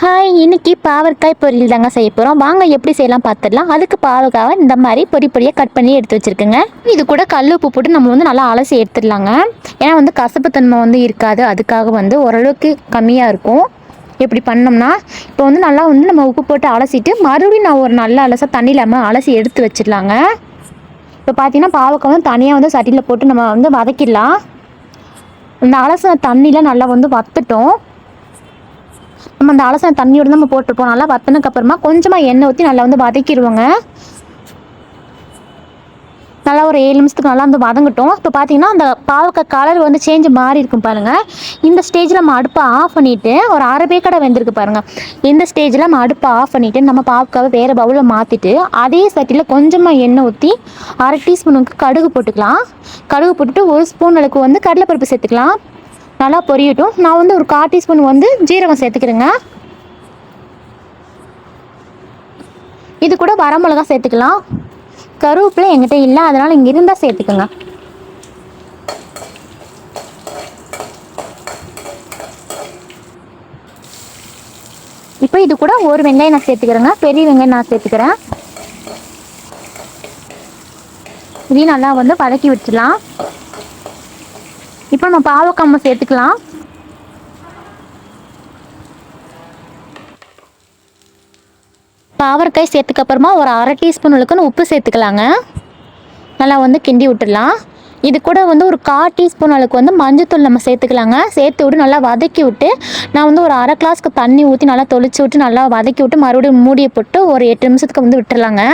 Hi இன்னைக்கு பாவற்காய் பொரியல் தாங்க செய்ய போகிறோம் வாங்க எப்படி செய்யலாம் பார்த்துடலாம் அதுக்கு பாவக்காவை இந்த மாதிரி பொடி பொடியாக கட் பண்ணி எடுத்து வச்சுருக்கேங்க. இது கூட கல் உப்பு போட்டு நம்ம வந்து நல்லா அலசி எடுத்துடலாங்க. ஏன்னா வந்து கசப்புத்தன்மை வந்து இருக்காது. அதுக்காக வந்து ஓரளவுக்கு கம்மியாக இருக்கும். எப்படி பண்ணோம்னா இப்போ வந்து நல்லா வந்து நம்ம உப்பு போட்டு அலசிட்டு மறுபடியும் நான் ஒரு நல்ல அலசாக தண்ணி இல்லாமல் அலசி எடுத்து வச்சிடலாங்க. இப்போ பார்த்தீங்கன்னா பாவக்காய் வந்து தனியாக வந்து சட்டியில் போட்டு நம்ம வந்து வதக்கிடலாம். இந்த அலசின தண்ணியில் நல்லா வந்து வத்துட்டோம். நம்ம அந்த அலசன தண்ணியோட நம்ம போட்டிருப்போம். நல்லா வத்தினதுக்கு அப்புறமா கொஞ்சமாக எண்ணெய் ஊற்றி நல்லா வந்து வதக்கிடுவோங்க நல்லா ஒரு ஏழு நிமிஷத்துக்கு நல்லா வந்து வதங்கட்டும். இப்போ பார்த்தீங்கன்னா அந்த பாவக்காய் கலர் வந்து சேஞ்ச் மாறி இருக்கும் பாருங்கள் இந்த ஸ்டேஜில் நம்ம அடுப்பை ஆஃப் பண்ணிவிட்டு ஒரு அரை பேக்கடை வெந்திருக்கு பாருங்கள் இந்த ஸ்டேஜில் நம்ம அடுப்பை ஆஃப் பண்ணிவிட்டு நம்ம பாவக்காவை வேறு பவுலில் மாற்றிட்டு அதே சட்டியில் கொஞ்சமாக எண்ணெய் ஊற்றி அரை டீஸ்பூனுக்கு கடுகு போட்டுக்கலாம். கடுகு போட்டுட்டு ஒரு ஸ்பூன் அளவுக்கு வந்து கடலைப்பருப்பு சேர்த்துக்கலாம். நல்லா பொரியட்டும். நான் வந்து ஒரு கால் டீஸ்பூன் வந்து ஜீரகம் சேர்த்துக்கிறேங்க. இது கூட வரமிளகா சேர்த்துக்கலாம். கருவேப்பிலை எங்கிட்ட இல்லை அதனால் இங்கே இருந்தால் சேர்த்துக்கோங்க. இப்போ இது கூட ஒரு வெங்காயம் நான் சேர்த்துக்கிறேங்க. பெரிய வெங்காயம் நான் சேர்த்துக்கிறேன். இதையும் நல்லா வந்து வதக்கி வச்சிடலாம் இப்போ நம்ம பாவக்காய் சேர்த்துக்கலாம். பாவற்காய் சேர்த்துக்கப்புறமா ஒரு அரை டீஸ்பூன் அளவுக்குன்னு உப்பு சேர்த்துக்கலாங்க. நல்லா வந்து கிண்டி விட்டுடலாம். இது கூட வந்து ஒரு கால் டீஸ்பூன் அளவுக்கு வந்து மஞ்சத்தூள் நம்ம சேர்த்துக்கலாங்க. சேர்த்து விட்டு நல்லா வதக்கி விட்டு நான் வந்து ஒரு அரை கிளாஸ்க்கு தண்ணி ஊற்றி நல்லா தொளிச்சு விட்டு நல்லா வதக்கி விட்டு மறுபடியும் மூடியை போட்டு ஒரு எட்டு நிமிஷத்துக்கு வந்து விட்டுடலாங்க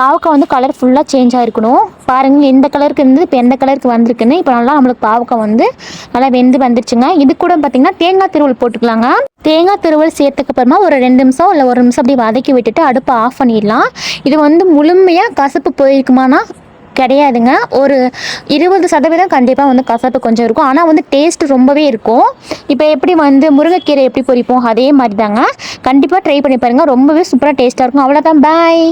பாவக்காய் வந்து கலர் ஃபுல்லாக சேஞ்ச் ஆகிருக்கணும் பாருங்கள் எந்த கலருக்கு இருந்தது இப்போ எந்த கலருக்கு வந்திருக்குன்னு இப்போ நல்லா நம்மளுக்கு பாவக்காய் வந்து நல்லா வெந்து வந்துருச்சுங்க. இது கூட பார்த்திங்கன்னா தேங்காய் திருவல் போட்டுக்கலாங்க. தேங்காய் திருவல் சேர்த்துக்கு அப்புறமா ஒரு ரெண்டு நிமிஷம் இல்லை ஒரு நிமிஷம் அப்படி வதக்கி விட்டுட்டு அடுப்பை ஆஃப் பண்ணிடலாம். இது வந்து முழுமையாக கசப்பு போயிருக்குமானா கிடையாதுங்க. ஒரு இருபது சதவீதம் கண்டிப்பாக வந்து கசப்பு கொஞ்சம் இருக்கும். ஆனால் வந்து டேஸ்ட் ரொம்பவே இருக்கும். இப்போ எப்படி வந்து முருங்கைக்கீரை எப்படி பொரிப்போம் அதே மாதிரி தாங்க கண்டிப்பாக ட்ரை பண்ணி பாருங்கள் ரொம்பவே சூப்பராக டேஸ்ட்டாக இருக்கும். அவ்வளோதான் பாய்